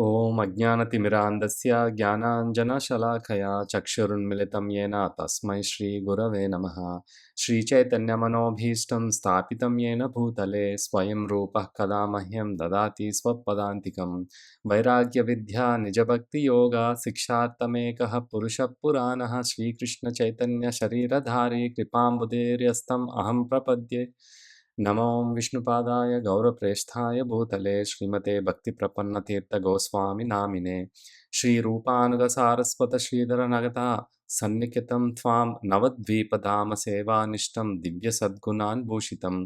ॐ अज्ञानतिमिरान्धस्य ज्ञानाञ्जनशलाकया चक्षुरुन्मिलितं येन तस्मै श्रीगुरवे नमः। श्रीचैतन्यमनोभीष्टं स्थापितं येन भूतले, स्वयं रूपः कदा मह्यं ददाति स्वपदान्तिकं। वैराग्यविद्या, निजभक्तियोगा शिक्षात्तमेकः पुरुषः पुराणः, श्रीकृष्णचैतन्यशरीरधारी कृपाम्बुदेर्यस्तम् अहं प्रपद्ये। నమో విష్ణుపాదాయ గౌరప్రేష్టాయ భూతలే శ్రీమతే భక్తిప్రపన్నతీర్థ గోస్వామి నామినే. శ్రీరూపానుగ సారస్వత శ్రీధర నగత సన్నిఖితం త్వాం నవద్వీపధామ సేవానిష్టం దివ్య సద్గుణాన్ భూషితం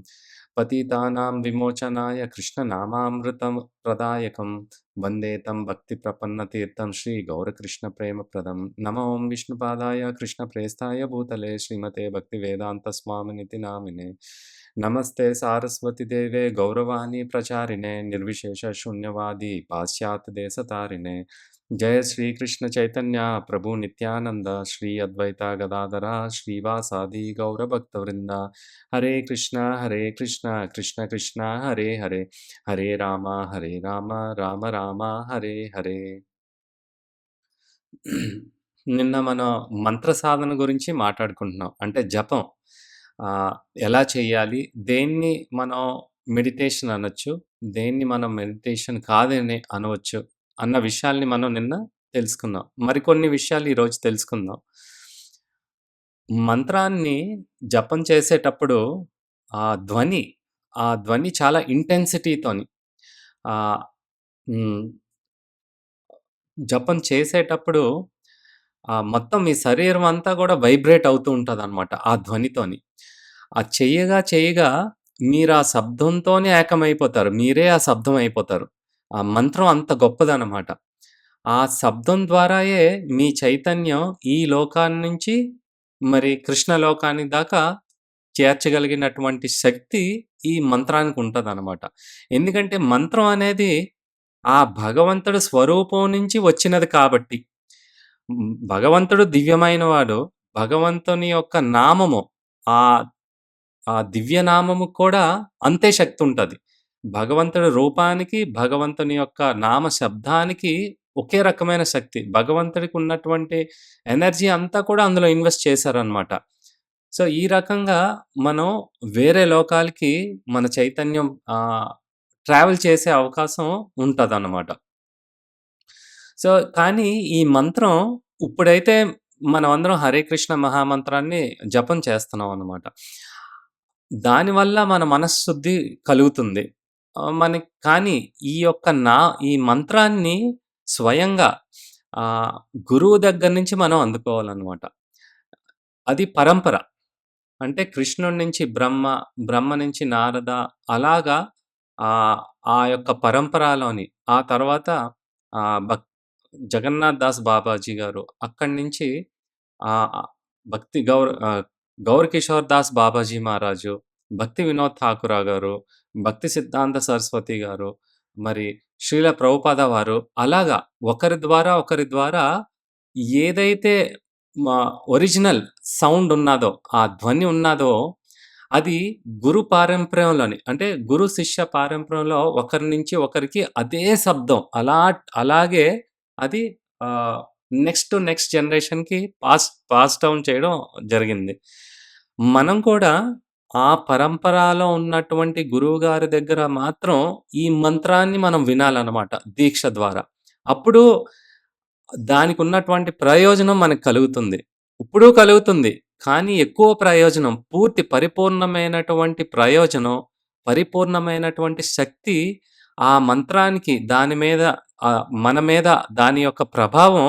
पतितानां विमोचनाय कृष्णनामामृतं प्रदायकं वंदे तं भक्तिप्रपन्नतीर्थं श्रीगौरकृष्णप्रेमप्रदं। नमो विष्णुपादाय कृष्णप्रेष्ठाय भूतले श्रीमते भक्तिवेदान्तस्वामिनिति नामिने। नमस्ते सारस्वतीदेवे, गौरवाणी प्रचारिणे, निर्विशेषशून्यवादी पाश्चात्यदेशतारिणे जय श्रीकृष्ण జయ శ్రీకృష్ణ చైతన్య ప్రభు నిత్యానంద శ్రీ అద్వైత గదాధర శ్రీవాసాది గౌరభక్త వృంద హరే కృష్ణ హరే కృష్ణ కృష్ణ కృష్ణ హరే హరే. హరే రామ హరే రామ రామ రామ హరే హరే. నిన్న మన మంత్ర సాధన గురించి మాట్లాడుకుంటున్నాం. అంటే జపం. ఎలా చేయాలి? దేన్ని మనం మెడిటేషన్ అనొచ్చు? దేన్ని మనం మెడిటేషన్ కాదని అనవచ్చు అన్న విషయాల్ని మనం నిన్న తెలుసుకున్నాం. మరికొన్ని విషయాలు ఈరోజు తెలుసుకుందాం. మంత్రాన్ని జపం చేసేటప్పుడు ఆ ధ్వని, ఆ ధ్వని చాలా ఇంటెన్సిటీతోని జపం చేసేటప్పుడు మొత్తం మీ శరీరం అంతా కూడా వైబ్రేట్ అవుతూ ఉంటుంది అనమాట ఆ ధ్వనితోని. ఆ చెయ్యగా, మీరు ఆ శబ్దంతోనే ఏకమైపోతారు. మీరే ఆ శబ్దం అయిపోతారు. ఆ మంత్రం అంత గొప్పదనమాట. ఆ శబ్దం ద్వారాయే మీ చైతన్యం ఈ లోకాన్నించి మరి కృష్ణ లోకానికి దాకా చేర్చగలిగినటువంటి శక్తి ఈ మంత్రానికి ఉంటదనమాట. ఎందుకంటే మంత్రం అనేది ఆ భగవంతుడు స్వరూపం నుంచి వచ్చినది కాబట్టి. భగవంతుడు దివ్యమైన వాడు. భగవంతుని యొక్క నామము ఆ దివ్యనామము కూడా అంతే శక్తి ఉంటుంది భగవంతుడి రూపానికి, భగవంతుని యొక్క నామ శబ్దానికి ఒకే రకమైన శక్తి. భగవంతుడికి ఉన్నటువంటి ఎనర్జీ అంతా కూడా అందులో ఇన్వెస్ట్ చేశారనమాట. సో, ఈ రకంగా మనం వేరే లోకాలకి మన చైతన్యం ట్రావెల్ చేసే అవకాశం ఉంటుంది అన్నమాట సో, కానీ ఈ మంత్రం ఇప్పుడైతే మనమందరం హరే కృష్ణ మహామంత్రాన్ని జపం చేస్తున్నాం అనమాట. దానివల్ల మన మనశ్శుద్ధి కలుగుతుంది. మనకి కానీ ఈ యొక్క నా ఈ మంత్రాన్ని స్వయంగా గురువు దగ్గర నుంచి మనం అందుకోవాలన్నమాట అది పరంపర. అంటే కృష్ణుడి నుంచి బ్రహ్మ, బ్రహ్మ నుంచి నారద అలాగా ఆ యొక్క పరంపరలోని ఆ తర్వాత భక్ జగన్నాథ్ దాస్ బాబాజీ గారు అక్కడి నుంచి భక్తి గౌర్ ఆహ్, గౌర్ కిషోర్ దాస్ బాబాజీ మహారాజు, భక్తి వినోద్ ఠాకురా గారు, భక్తి సిద్ధాంత సరస్వతి గారు, మరి శ్రీల ప్రభుపాద వారు అలాగా ఒకరి ద్వారా, ఒకరి ద్వారా ఏదైతే మా ఒరిజినల్ సౌండ్ ఉన్నాదో, ఆ ధ్వని ఉన్నాదో అది గురు పారంపర్యంలోని అంటే గురు శిష్య పారంపర్యంలో ఒకరి నుంచి ఒకరికి అదే శబ్దం అలా అలాగే అది నెక్స్ట్ నెక్స్ట్ జనరేషన్‌కి పాస్ పాస్ డౌన్ చేయడం జరిగింది. మనం కూడా ఆ పరంపరలో ఉన్నటువంటి గురువు గారి దగ్గర మాత్రం ఈ మంత్రాన్ని మనం వినాలన్నమాట దీక్ష ద్వారా. అప్పుడు దానికి ఉన్నటువంటి ప్రయోజనం మనకు కలుగుతుంది. ఇప్పుడు కలుగుతుంది. కానీ ఎక్కువ ప్రయోజనం పూర్తి పరిపూర్ణమైనటువంటి ప్రయోజనం, పరిపూర్ణమైనటువంటి శక్తి ఆ మంత్రానికి దాని మీద మన మీద దాని యొక్క ప్రభావం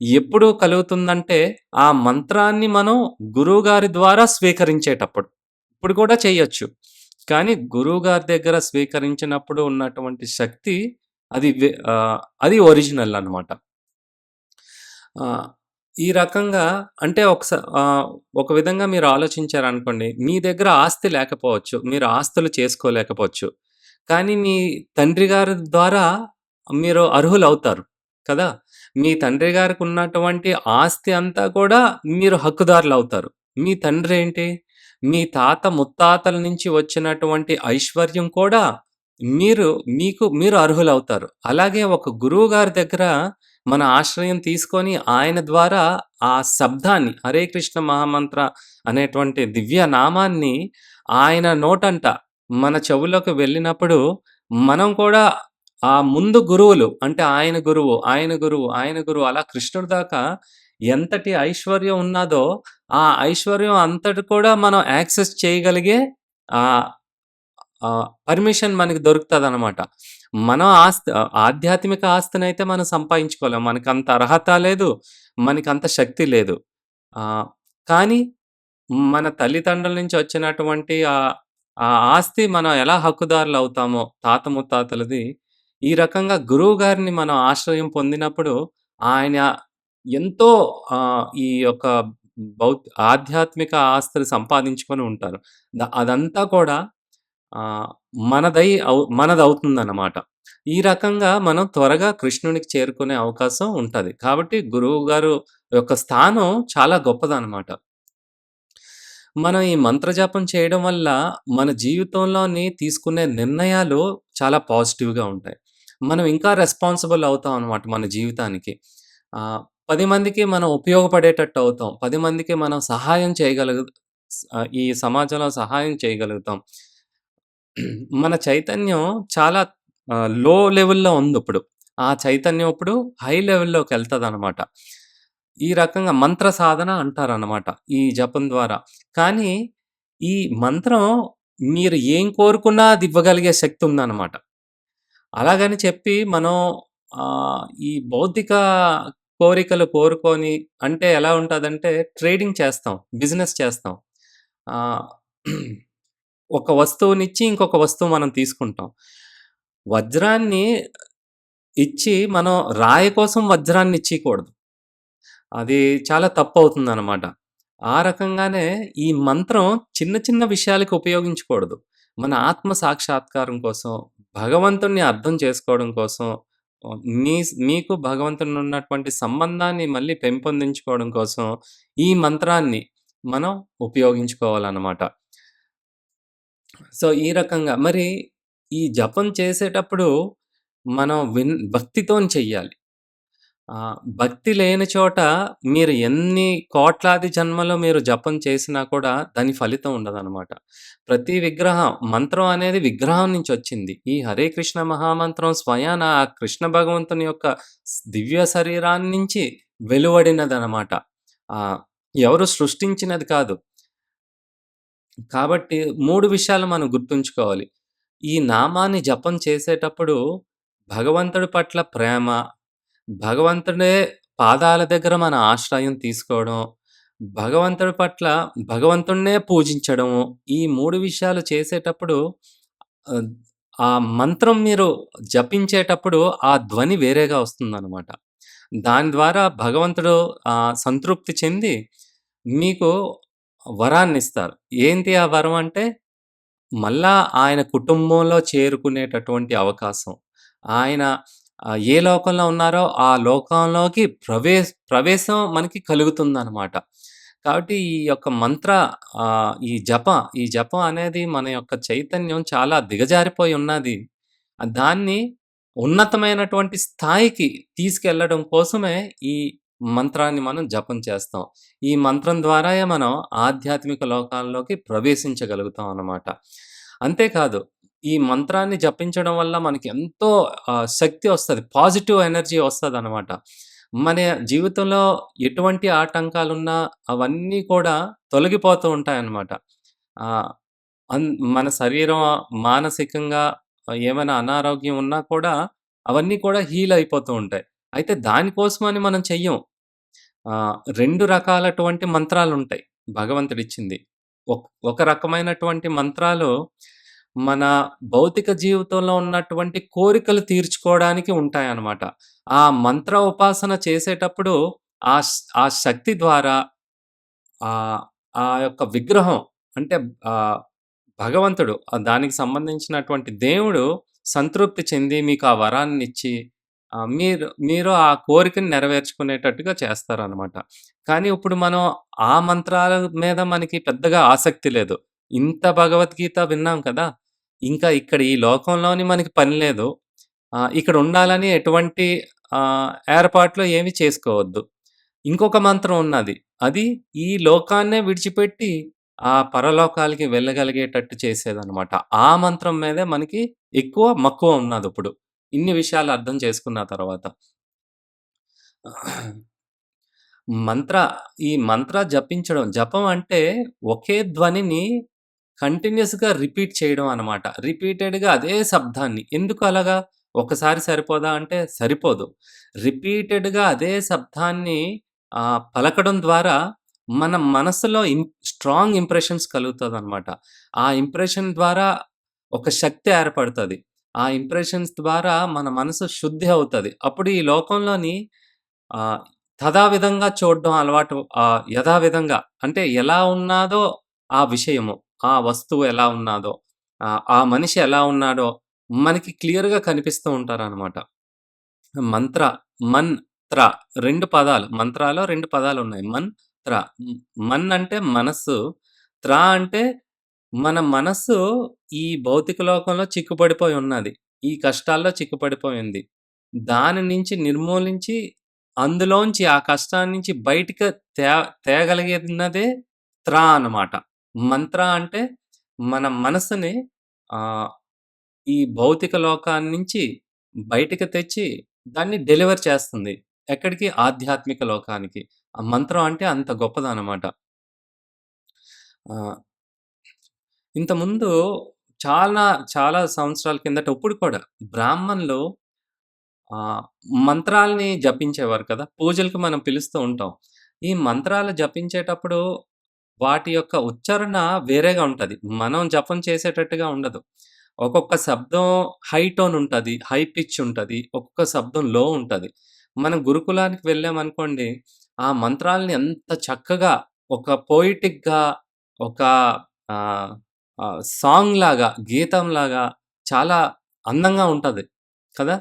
ఎప్పుడు కలుగుతుందంటే, ఆ మంత్రాన్ని మనం గురువుగారి ద్వారా స్వీకరించేటప్పుడు. ఇప్పుడు కూడా చేయొచ్చు. కానీ గురువుగారి దగ్గర స్వీకరించినప్పుడు ఉన్నటువంటి శక్తి అది అది ఒరిజినల్ అనమాట. ఈ రకంగా అంటే ఒకసారి ఒక విధంగా మీరు ఆలోచించారనుకోండి. మీ దగ్గర ఆస్తి లేకపోవచ్చు. మీరు ఆస్తులు చేసుకోలేకపోవచ్చు. కానీ మీ తండ్రి గారి ద్వారా మీరు అర్హులు అవుతారు కదా! మీ తండ్రి గారికి ఉన్నటువంటి ఆస్తి అంతా కూడా మీరు హక్కుదారులు అవుతారు మీ తండ్రి ఏంటి? మీ తాత ముత్తాతల నుంచి వచ్చినటువంటి ఐశ్వర్యం కూడా మీరు మీకు మీరు అర్హులవుతారు. అలాగే ఒక గురువు గారి దగ్గర మన ఆశ్రయం తీసుకొని ఆయన ద్వారా ఆ శబ్దాన్ని 'హరే కృష్ణ మహామంత్ర' అనేటువంటి దివ్య నామాన్ని ఆయన నోటంట మన చెవులోకి వెళ్ళినప్పుడు మనం కూడా ఆ ముందు గురువులు అంటే ఆయన గురువు, ఆయన గురువు, ఆయన గురువు అలా కృష్ణుడి దాకా ఎంతటి ఐశ్వర్యం ఉన్నాదో ఆ ఐశ్వర్యం అంతటి కూడా మనం యాక్సెస్ చేయగలిగే ఆ పర్మిషన్ మనకి దొరుకుతదనమాట. మనం ఆస్తి ఆధ్యాత్మిక ఆస్తిని అయితే మనం సంపాదించుకోలేం. మనకంత అర్హత లేదు. మనకి అంత శక్తి లేదు. కానీ మన తల్లిదండ్రుల నుంచి వచ్చినటువంటి ఆ ఆస్తి మనం ఎలా హక్కుదారులు అవుతామో తాత ముత్తాతలది, ఈ రకంగా గురువు గారిని మనం ఆశ్రయం పొందినప్పుడు ఆయన ఎంతో ఈ యొక్క భౌత్ ఆధ్యాత్మిక ఆస్తులు సంపాదించుకొని ఉంటారు. అదంతా కూడా మనదై అవు మనదవుతుందనమాట. ఈ రకంగా మనం త్వరగా కృష్ణునికి చేరుకునే అవకాశం ఉంటుంది కాబట్టి గురువు గారు యొక్క స్థానం చాలా గొప్పదనమాట. మనం ఈ మంత్రజపం చేయడం వల్ల మన జీవితంలోని తీసుకునే నిర్ణయాలు చాలా పాజిటివ్‌గా ఉంటాయి. మనం ఇంకా రెస్పాన్సిబుల్ అవుతాం అనమాట మన జీవితానికి. పది మందికి మనం ఉపయోగపడేటట్టు అవుతాం. పది మందికి మనం సహాయం చేయగలుగు ఈ సమాజంలో సహాయం చేయగలుగుతాం. మన చైతన్యం చాలా లో లెవెల్‌లో ఉంది ఇప్పుడు ఆ చైతన్యం ఇప్పుడు హై లెవెల్లోకి వెళ్తుంది అనమాట ఈ రకంగా మంత్ర సాధన అంటారనమాట. ఈ జపం ద్వారా. కానీ ఈ మంత్రం మీరు ఏం కోరుకున్నా అది ఇవ్వగలిగే శక్తి ఉందన్నమాట అలాగని చెప్పి మనం ఈ భౌతిక కోరికలు కోరుకొని అంటే ఎలా ఉంటుందంటే ట్రేడింగ్ చేస్తాం. బిజినెస్ చేస్తాం. ఒక వస్తువునిచ్చి ఇంకొక వస్తువు మనం తీసుకుంటాం. వజ్రాన్ని ఇచ్చి మనం రాయి కోసం వజ్రాన్ని ఇచ్చేయకూడదు. అది చాలా తప్పు తప్పవుతుందనమాట. ఆ రకంగానే ఈ మంత్రం చిన్న చిన్న విషయాలకు ఉపయోగించకూడదు. మన ఆత్మ సాక్షాత్కారం కోసం, భగవంతుణ్ణి అర్థం చేసుకోవడం కోసం, మీ మీకు భగవంతుని ఉన్నటువంటి సంబంధాన్ని మళ్ళీ పెంపొందించుకోవడం కోసం ఈ మంత్రాన్ని మనం ఉపయోగించుకోవాలన్నమాట సో, ఈ రకంగా మరి ఈ జపం చేసేటప్పుడు మనం విన్ భక్తితోని చెయ్యాలి. భక్తి లేని చోట మీరు ఎన్ని కోట్లాది జన్మలో మీరు జపం చేసినా కూడా దాని ఫలితం ఉండదనమాట. ప్రతి విగ్రహం మంత్రం అనేది విగ్రహం నుంచి వచ్చింది ఈ హరే కృష్ణ మహామంత్రం స్వయాన ఆ కృష్ణ భగవంతుని యొక్క దివ్య దివ్య శరీరాన్నించి వెలువడినదనమాట. ఎవరు సృష్టించినది కాదు. కాబట్టి మూడు విషయాలు మనం గుర్తుంచుకోవాలి. ఈ నామాన్ని జపం చేసేటప్పుడు భగవంతుడి పట్ల ప్రేమ, భగవంతుడే పాదాల దగ్గర మన ఆశ్రయం తీసుకోవడం, భగవంతుడి పట్ల భగవంతుడినే పూజించడము. ఈ 3 విషయాలు చేసేటప్పుడు ఆహ్, ఆ మంత్రం మీరు జపించేటప్పుడు ఆ ధ్వని వేరేగా వస్తుందనమాట. దాని ద్వారా భగవంతుడు ఆహ్, సంతృప్తి చెంది మీకు వరాన్నిస్తారు. ఏంటి ఆ వరం అంటే మళ్ళా ఆయన కుటుంబంలో చేరుకునేటటువంటి అవకాశం. ఆయన ఏ లోకంలో ఉన్నారో ఆ లోకంలోకి ప్రవేశ ప్రవేశం మనకి కలుగుతుందనమాట. కాబట్టి ఈ యొక్క మంత్ర ఈ జప ఈ జపం అనేది మన యొక్క చైతన్యం చాలా దిగజారిపోయి ఉన్నది. దాన్ని ఉన్నతమైనటువంటి స్థాయికి తీసుకెళ్ళడం కోసమే ఈ మంత్రాన్ని మనం జపం చేస్తాం. ఈ మంత్రం ద్వారా మనం ఆధ్యాత్మిక లోకాల్లోకి ప్రవేశించగలుగుతాం అన్నమాట. అంతేకాదు ఈ మంత్రాన్ని జపించడం వల్ల మనకి ఎంతో శక్తి వస్తుంది పాజిటివ్ ఎనర్జీ వస్తుంది అనమాట మన జీవితంలో ఎటువంటి ఆటంకాలున్నా అవన్నీ కూడా తొలగిపోతూ ఉంటాయన్నమాట. అన్ మన శరీరం మానసికంగా ఏమైనా అనారోగ్యం ఉన్నా కూడా అవన్నీ కూడా హీల్ అయిపోతూ ఉంటాయి. అయితే దానికోసమని మనం చెయ్యం. రెండు రకాలటువంటి మంత్రాలు ఉంటాయి భగవంతుడిచ్చింది. ఒక రకమైనటువంటి మంత్రాలు మన భౌతిక జీవితంలో ఉన్నటువంటి కోరికలు తీర్చుకోవడానికి ఉంటాయన్నమాట. ఆ మంత్ర ఉపాసన చేసేటప్పుడు ఆ శ్ ఆ శక్తి ద్వారా ఆ ఆ యొక్క విగ్రహం అంటే ఆ భగవంతుడు దానికి సంబంధించినటువంటి దేవుడు సంతృప్తి చెంది మీకు ఆ వరాన్ని ఇచ్చి మీరు మీరు ఆ కోరికను నెరవేర్చుకునేటట్టుగా చేస్తారనమాట. కానీ ఇప్పుడు మనం ఆ మంత్రాల మీద మనకి పెద్దగా ఆసక్తి లేదు. ఇంత భగవద్గీత విన్నాం కదా! ఇంకా ఇక్కడ ఈ లోకంలోని మనకి పని లేదు. ఇక్కడ ఉండాలని ఎటువంటి ఏర్పాట్లు ఏమి చేసుకోవద్దు. ఇంకొక మంత్రం ఉన్నది. అది ఈ లోకాన్నే విడిచిపెట్టి ఆ పరలోకాలకి వెళ్ళగలిగేటట్టు చేసేదనమాట. ఆ మంత్రం మీదే మనకి ఎక్కువ మక్కువ ఉన్నది ఇప్పుడు ఇన్ని విషయాలు అర్థం చేసుకున్న తర్వాత. మంత్ర ఈ మంత్ర జపించడం జపం అంటే ఒకే ధ్వనిని కంటిన్యూస్గా రిపీట్ చేయడం అనమాట. రిపీటెడ్‌గా అదే శబ్దాన్ని. ఎందుకు అలాగా? ఒకసారి సరిపోదా అంటే సరిపోదు. రిపీటెడ్‌గా అదే శబ్దాన్ని పలకడం ద్వారా మన మనసులో ఇం స్ట్రాంగ్ ఇంప్రెషన్స్ కలుగుతుంది అనమాట ఆ ఇంప్రెషన్ ద్వారా ఒక శక్తి ఏర్పడుతుంది ఆ ఇంప్రెషన్స్ ద్వారా మన మనసు శుద్ధి అవుతుంది అప్పుడు ఈ లోకంలోని తథావిధంగా చూడడం అలవాటు యథావిధంగా అంటే ఎలా ఉన్నాదో ఆ విషయము, ఆ వస్తువు ఎలా ఉన్నాదో, ఆ మనిషి ఎలా ఉన్నాడో మనకి క్లియర్‌గా కనిపిస్తూ ఉంటారనమాట. మంత్ర, మన్, త్ర రెండు పదాలు. మంత్రాలో రెండు పదాలు ఉన్నాయి మన్, త్ర. మన్ అంటే మనస్సు. త్ర అంటే మన మనస్సు ఈ భౌతిక లోకంలో చిక్కుపడిపోయి ఉన్నది. ఈ కష్టాల్లో చిక్కుపడిపోయింది. దాని నుంచి నిర్మూలించి అందులోంచి ఆ కష్టాన్నించి బయటికి తే తేగలిగినదే త్ర అనమాట. మంత్ర అంటే మన మనసుని ఈ భౌతిక లోకాన్నించి బయటికి తెచ్చి దాన్ని డెలివర్ చేస్తుంది. ఎక్కడికి? ఆధ్యాత్మిక లోకానికి. ఆ మంత్రం అంటే అంత గొప్పదనమాట. ఇంతకుముందు చాలా, చాలా సంవత్సరాల కిందట ఇప్పుడు కూడా బ్రాహ్మణులు మంత్రాలని జపించేవారు కదా! పూజలకు మనం పిలుస్తూ ఉంటాం. ఈ మంత్రాలు జపించేటప్పుడు వాటి యొక్క ఉచ్చారణ వేరేగా ఉంటుంది మనం జపం చేసేటట్టుగా ఉండదు. ఒక్కొక్క శబ్దం హై టోన్ ఉంటుంది హై పిచ్ ఉంటుంది ఒక్కొక్క శబ్దం లో ఉంటుంది మనం గురుకులానికి వెళ్ళామనుకోండి, ఆ మంత్రాలని ఎంత చక్కగా ఒక పోయిటిక్గా ఒక సాంగ్ లాగా గీతం గీతంలాగా చాలా అందంగా ఉంటుంది కదా!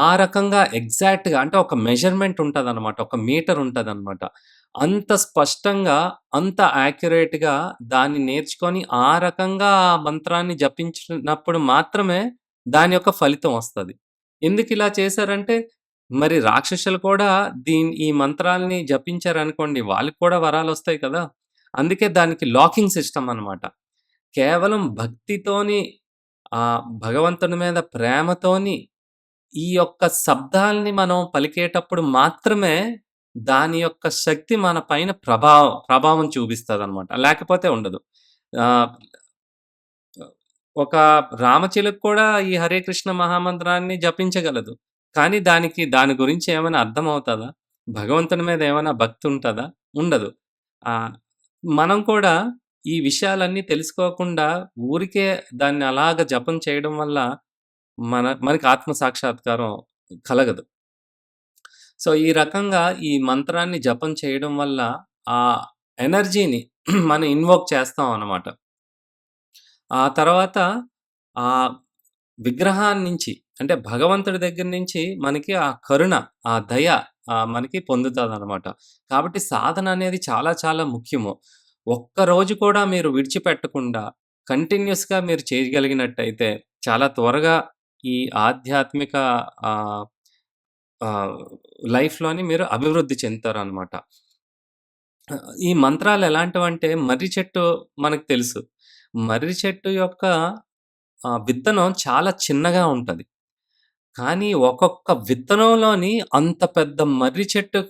ఆ రకంగా ఎగ్జాక్ట్‌గా అంటే ఒక మెజర్‌మెంట్ ఉంటుంది అనమాట ఒక మీటర్ ఉంటదనమాట. అంత స్పష్టంగా, అంత యాక్యురేట్‌గా దాన్ని నేర్చుకొని ఆ రకంగా ఆ మంత్రాన్ని జపించినప్పుడు మాత్రమే దాని యొక్క ఫలితం వస్తుంది ఎందుకు ఇలా చేశారంటే మరి రాక్షసులు కూడా దీని ఈ మంత్రాల్ని జపించారనుకోండి వాళ్ళకి కూడా వరాలు వస్తాయి కదా! అందుకే దానికి లాకింగ్ సిస్టమ్ అనమాట. కేవలం భక్తితోని ఆ భగవంతుని మీద ప్రేమతోని ఈ యొక్క శబ్దాల్ని మనం పలికేటప్పుడు మాత్రమే దాని యొక్క శక్తి మన పైన ప్రభావం ప్రభావం చూపిస్తుంది అనమాట లేకపోతే ఉండదు. ఒక రామచిలుకు కూడా ఈ హరే కృష్ణ మహామంత్రాన్ని జపించగలదు. కానీ దానికి దాని గురించి ఏమైనా అర్థమవుతదా? భగవంతుని మీద ఏమైనా భక్తి ఉంటుందా ఉండదు. మనం కూడా ఈ విషయాలన్నీ తెలుసుకోకుండా ఊరికే దాన్ని అలాగ జపం చేయడం వల్ల మన మనకి ఆత్మ సాక్షాత్కారం కలగదు. సో, ఈ రకంగా ఈ మంత్రాన్ని జపం చేయడం వల్ల ఆ ఎనర్జీని మనం ఇన్వోక్ చేస్తాం అన్నమాట ఆ తర్వాత ఆహ్, విగ్రహాన్నించి అంటే భగవంతుడి దగ్గర నుంచి మనకి ఆ కరుణ, ఆ దయ మనకి పొందుతుంది అనమాట కాబట్టి సాధన అనేది చాలా చాలా ముఖ్యము. ఒక్కరోజు కూడా మీరు విడిచిపెట్టకుండా కంటిన్యూయస్‌గా మీరు చేయగలిగినట్టయితే చాలా త్వరగా ఈ ఆధ్యాత్మిక లైఫ్‌లోని మీరు అభివృద్ధి చెందుతారనమాట. అనమాట ఈ మంత్రాలు ఎలాంటివంటే మర్రి చెట్టు మనకు తెలుసు. మర్రి చెట్టు యొక్క విత్తనం చాలా చిన్నగా ఉంటుంది కానీ ఒక్కొక్క విత్తనంలోని అంత పెద్ద మర్రి చెట్టు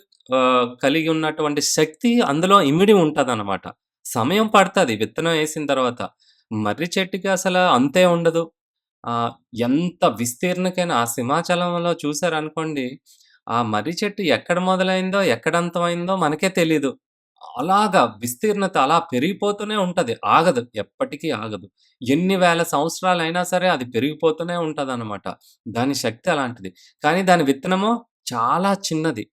కలిగి ఉన్నటువంటి శక్తి అందులో ఇమిడి అనమాట సమయం పడుతుంది విత్తనం వేసిన తర్వాత. మర్రి చెట్టుకి అసలు అంతే ఉండదు. ఎంత విస్తీర్ణకైన ఆ సింహాచలంలో చూశారనుకోండి ఆ మర్రి చెట్టు ఎక్కడ మొదలైందో, ఎక్కడంతమైందో మనకే తెలీదు. అలాగా విస్తీర్ణత అలా పెరిగిపోతూనే ఉంటుంది ఆగదు. ఎప్పటికీ ఆగదు. ఎన్ని వేల సంవత్సరాలైనా సరే అది పెరిగిపోతూనే ఉంటదనమాట. దాని శక్తి అలాంటిది. కానీ దాని విత్తనమో చాలా చిన్నది.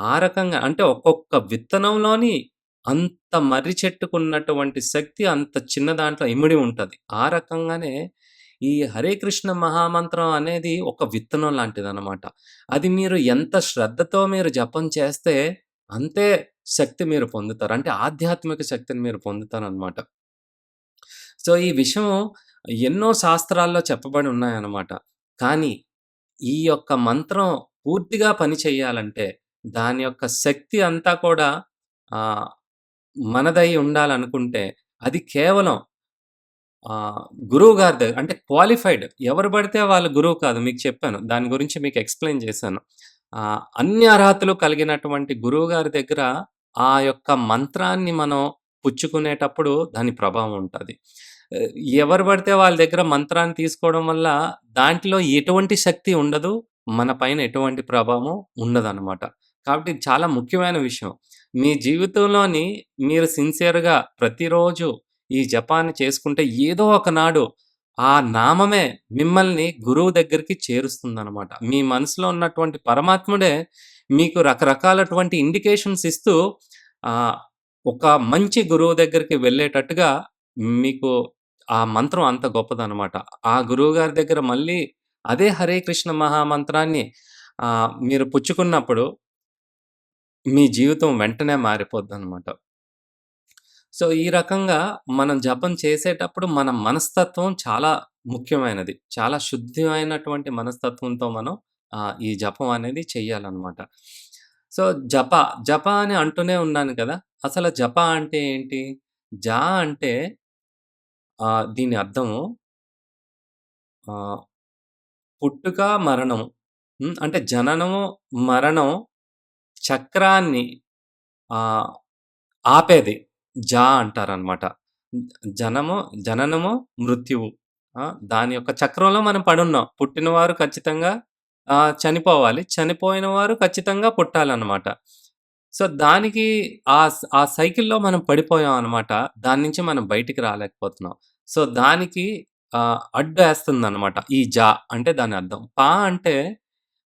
ఆ రకంగా అంటే ఒక్కొక్క విత్తనంలోని అంత మర్రి చెట్టుకున్నటువంటి శక్తి అంత చిన్న దాంట్లో ఇమిడి ఉంటుంది ఆ రకంగానే ఈ హరే కృష్ణ మహామంత్రం అనేది ఒక విత్తనం లాంటిది అనమాట అది మీరు ఎంత శ్రద్ధతో మీరు జపం చేస్తే అంతే శక్తి మీరు పొందుతారు. అంటే ఆధ్యాత్మిక శక్తిని మీరు పొందుతారనమాట. సో, ఈ విషయం ఎన్నో శాస్త్రాల్లో చెప్పబడి ఉన్నాయన్నమాట. కానీ, ఈ యొక్క మంత్రం పూర్తిగా పని చేయాలంటే, దాని యొక్క శక్తి అంతా కూడా మనదై ఉండాలనుకుంటే, అది కేవలం గురువు గారి దగ్గర అంటే క్వాలిఫైడ్ ఎవరు పడితే వాళ్ళు గురువు కాదు. మీకు చెప్పాను. దాని గురించి మీకు ఎక్స్‌ప్లెయిన్ చేశాను. అన్ని అర్హతలు కలిగినటువంటి గురువు గారి దగ్గర ఆ యొక్క మంత్రాన్ని మనం పుచ్చుకునేటప్పుడు దాని ప్రభావం ఉంటుంది ఎవరు పడితే వాళ్ళ దగ్గర మంత్రాన్ని తీసుకోవడం వల్ల దాంట్లో ఎటువంటి శక్తి ఉండదు. మన పైన ఎటువంటి ప్రభావం ఉండదనమాట. కాబట్టి చాలా ముఖ్యమైన విషయం. మీ జీవితంలోని మీరు సిన్సియర్‌గా ప్రతిరోజు ఈ జపాన్ని చేసుకుంటే ఏదో ఒకనాడు ఆ నామమే మిమ్మల్ని గురువు దగ్గరికి చేరుస్తుందనమాట. మీ మనసులో ఉన్నటువంటి పరమాత్ముడే మీకు రకరకాలటువంటి ఇండికేషన్స్ ఇస్తూ ఒక మంచి గురువు దగ్గరికి వెళ్ళేటట్టుగా మీకు ఆ మంత్రం అంత గొప్పదనమాట. ఆ గురువు గారి దగ్గర మళ్ళీ అదే హరే కృష్ణ మహామంత్రాన్ని మీరు పుచ్చుకున్నప్పుడు మీ జీవితం వెంటనే మారిపోద్దనమాట. సో, ఈ రకంగా మనం జపం చేసేటప్పుడు మన మనస్తత్వం చాలా ముఖ్యమైనది. చాలా శుద్ధమైనటువంటి మనస్తత్వంతో మనం ఈ జపం అనేది చెయ్యాలన్నమాట సో, జప, జప అని అంటూనే ఉన్నాను కదా! అసలు జప అంటే ఏంటి? జ అంటే దీని అర్థము పుట్టుక, మరణము. అంటే జననము, మరణం చక్రాన్ని ఆపేది. జ అంటారనమాట. జనము జననము, మృత్యువు. ఆ! దాని యొక్క చక్రంలో మనం పడున్నాం. పుట్టినవారు ఖచ్చితంగా ఆహ్, చనిపోవాలి. చనిపోయిన వారు ఖచ్చితంగా పుట్టాలనమాట. సో, దానికి ఆ స్ ఆ సైకిల్‌లో మనం పడిపోయాం అనమాట. దాని నుంచి మనం బయటికి రాలేకపోతున్నాం. సో, దానికి ఆహ్, అడ్డేస్తుందనమాట. ఈ జ అంటే దాని అర్థం. ప అంటే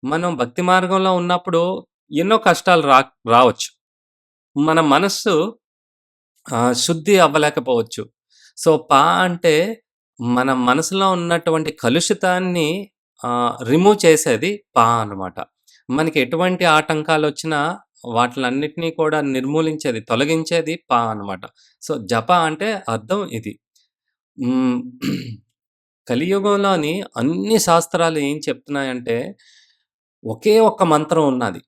మనం భక్తి మార్గంలో ఉన్నప్పుడు ఎన్నో కష్టాలు రా రావచ్చు. మన మనస్సు శుద్ధి అవ్వలేకపోవచ్చు. సో, పా అంటే మన మనసులో ఉన్నటువంటి కలుషితాన్ని ఆహ్, రిమూవ్ చేసేది పా అనమాట. మనకి ఎటువంటి ఆటంకాలొచ్చినా వాటిలన్నిటిని కూడా నిర్మూలించేది, తొలగించేది పా అనమాట. సో, జప అంటే అర్థం ఇది. హ్మ్. కలియుగంలోని అన్ని శాస్త్రాలు ఏం చెప్తున్నాయంటే, ఒకే ఒక్క మంత్రం ఉన్నది.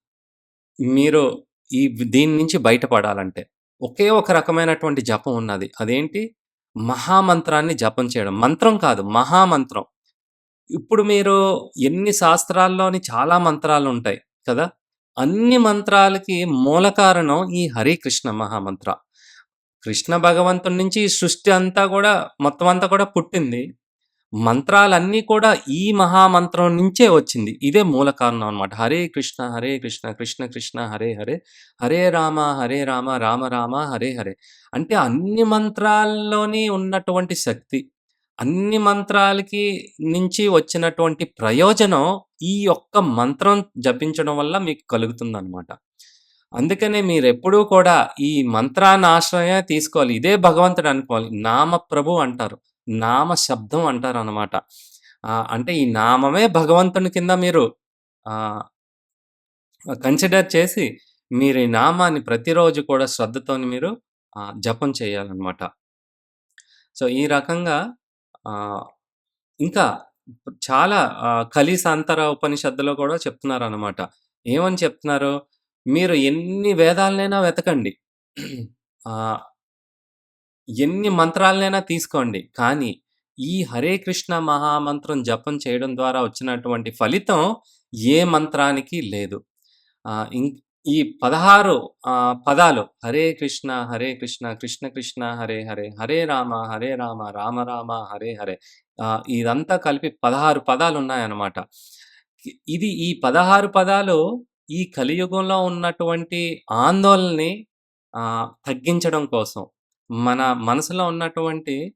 మీరు ఈ దీని నుంచి బయటపడాలంటే. ఒకే ఒక రకమైనటువంటి జపం ఉన్నది. అదేంటి? మహామంత్రాన్ని జపం చేయడం. మంత్రం కాదు మహామంత్రం. ఇప్పుడు మీరు ఎన్ని శాస్త్రాల్లోని చాలా మంత్రాలు ఉంటాయి కదా! అన్ని మంత్రాలకి మూల కారణం ఈ హరికృష్ణ మహామంత్ర. కృష్ణ భగవంతుడి నుంచి ఈ సృష్టి అంతా కూడా మొత్తం అంతా కూడా పుట్టింది. మంత్రాలన్నీ కూడా ఈ మహామంత్రం నుంచే వచ్చింది. ఇదే మూల కారణం అనమాట. హరే కృష్ణ, హరే కృష్ణ, కృష్ణ కృష్ణ హరే హరే, హరే రామ, హరే రామ, రామ రామ హరే హరే. అంటే అన్ని మంత్రాల్లోని ఉన్నటువంటి శక్తి, అన్ని మంత్రాలకి నుంచి వచ్చినటువంటి ప్రయోజనం ఈ యొక్క మంత్రం జపించడం వల్ల మీకు కలుగుతుందనమాట. అందుకనే మీరెప్పుడూ కూడా ఈ మంత్రాన్ని ఆశ్రయం తీసుకోవాలి. ఇదే భగవంతుడు అనుకోవాలి. నామ ప్రభు అంటారు. నామ శబ్దం అంటారు అనమాట అంటే ఈ నామమే భగవంతుని కింద మీరు కన్సిడర్ చేసి మీరు ఈ నామాన్ని ప్రతిరోజు కూడా శ్రద్ధతోని మీరు జపం చేయాలన్నమాట సో, ఈ రకంగా ఇంకా చాలా కలిసాంతర ఉపనిషత్తులో కూడా చెప్తున్నారనమాట. ఏమని చెప్తున్నారు? మీరు ఎన్ని వేదాలనైనా వెతకండి. ఎన్ని మంత్రాలనైనా తీసుకోండి. కానీ ఈ హరే కృష్ణ మహామంత్రం జపం చేయడం ద్వారా వచ్చినటువంటి ఫలితం ఏ మంత్రానికి లేదు. ఆహ్, ఇం ఈ 16 ఆహ్, పదాలు హరే కృష్ణ, హరే కృష్ణ, కృష్ణ కృష్ణ హరే హరే, హరే రామ, హరే రామ, రామ రామ హరే హరే. ఆహ్, ఇదంతా కలిపి 16 పదాలున్నాయన్నమాట. ఇ ఇది ఈ 16 పదాలు ఈ కలియుగంలో ఉన్నటువంటి ఆందోళనని ఆహ్, తగ్గించడం కోసం, మన మనసులో ఉన్నటువంటి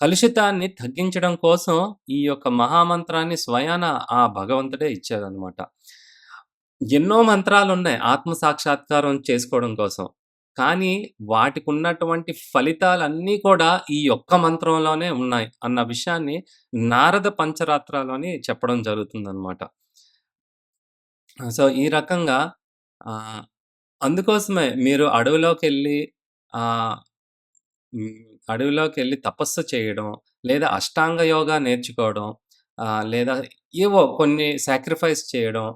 కలుషితాన్ని తగ్గించడం కోసం ఈ యొక్క మహామంత్రాన్ని స్వయాన ఆ భగవంతుడే ఇచ్చాడనమాట. ఎన్నో మంత్రాలు ఉన్నాయి ఆత్మ సాక్షాత్కారం చేసుకోవడం కోసం. కానీ వాటికి ఉన్నటువంటి ఫలితాలన్నీ కూడా ఈ ఒక్క మంత్రంలోనే ఉన్నాయి అన్న విషయాన్ని నారద పంచరాత్రలోని చెప్పడం జరుగుతుందనమాట. సో, ఈ రకంగా అందుకోసమే మీరు అడవిలోకి వెళ్ళి ఆహ్, హ్మ్. అడవిలోకెళ్ళి తపస్సు చేయడం, లేదా అష్టాంగ యోగా నేర్చుకోవడం, ఆహ్, లేదా ఏవో కొన్ని సాక్రిఫైస్ చేయడం,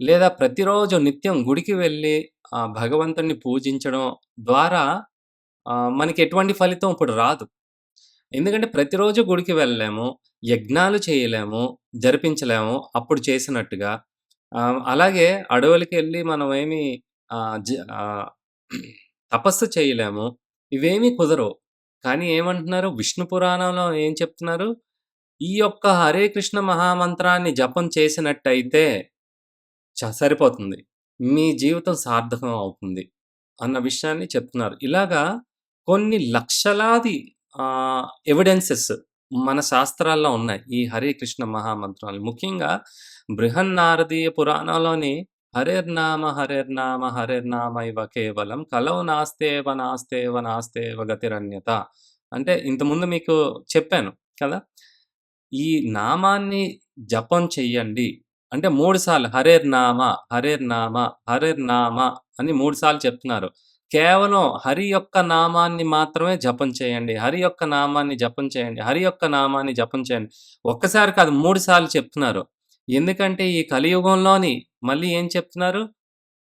లేదా ప్రతిరోజు నిత్యం గుడికి వెళ్ళి ఆహ్, భగవంతుడిని పూజించడం ద్వారా ఆహ్, మనకి ఎటువంటి ఫలితం ఇప్పుడు రాదు. ఎందుకంటే ప్రతిరోజు గుడికి వెళ్ళలేము, యజ్ఞాలు చేయలేము, జరిపించలేము అప్పుడు చేసినట్టుగా. ఆహ్, అలాగే అడవులకెళ్ళి మనమేమి ఆహ్, జ ఆహ్, తపస్సు చేయలేము. ఇవేమీ కుదరవు. కానీ ఏమంటున్నారు విష్ణు పురాణంలో ఏం చెప్తున్నారు? ఈ యొక్క హరే కృష్ణ మహామంత్రాన్ని జపం చేసినట్టయితే చ సరిపోతుంది. మీ జీవితం సార్థకం అవుతుంది. అన్న విషయాన్ని చెప్తున్నారు. ఇలాగా కొన్ని లక్షలాది ఎవిడెన్సెస్ మన శాస్త్రాల్లో ఉన్నాయి. ఈ హరే కృష్ణ మహామంత్రాలు. ముఖ్యంగా బృహన్నారదీయ పురాణంలోని హరేర్నామ హరేర్నామ ఇవ కేవలం కలవు నాస్తేవ నాస్తేవ నాస్తేవ గతిరన్యత. అంటే ఇంతకుముందు మీకు చెప్పాను కదా! ఈ నామాన్ని జపం చెయ్యండి. అంటే మూడు సార్లు హరేర్నామ, హరేర్నామ, హరేర్నామ అని మూడు సార్లు చెప్తున్నారు. కేవలం హరి యొక్క నామాన్ని మాత్రమే జపం చేయండి. హరి యొక్క నామాన్ని జపం చేయండి. హరి యొక్క నామాన్ని జపం చేయండి. ఒక్కసారి కాదు మూడు సార్లు చెప్తున్నారు. ఎందుకంటే ఈ కలియుగంలోని మళ్ళీ ఏం చెప్తున్నారు?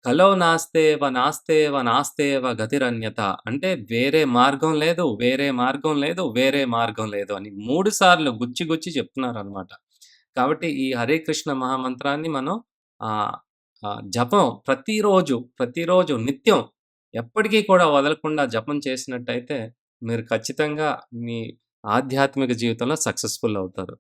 కలో నాస్తేవ నాస్తేవ నాస్తేవ గతిరన్యత. అంటే వేరే మార్గం లేదు, వేరే మార్గం లేదు, వేరే మార్గం లేదు అని మూడు సార్లు గుచ్చి గుచ్చి చెప్తున్నారనమాట. కాబట్టి ఈ హరే కృష్ణ మహామంత్రాన్ని మనం జపం ప్రతిరోజు, ప్రతిరోజు నిత్యం ఎప్పటికీ కూడా వదలకుండా జపం చేసినట్టయితే మీరు ఖచ్చితంగా మీ ఆధ్యాత్మిక జీవితంలో సక్సెస్‌ఫుల్ అవుతారు.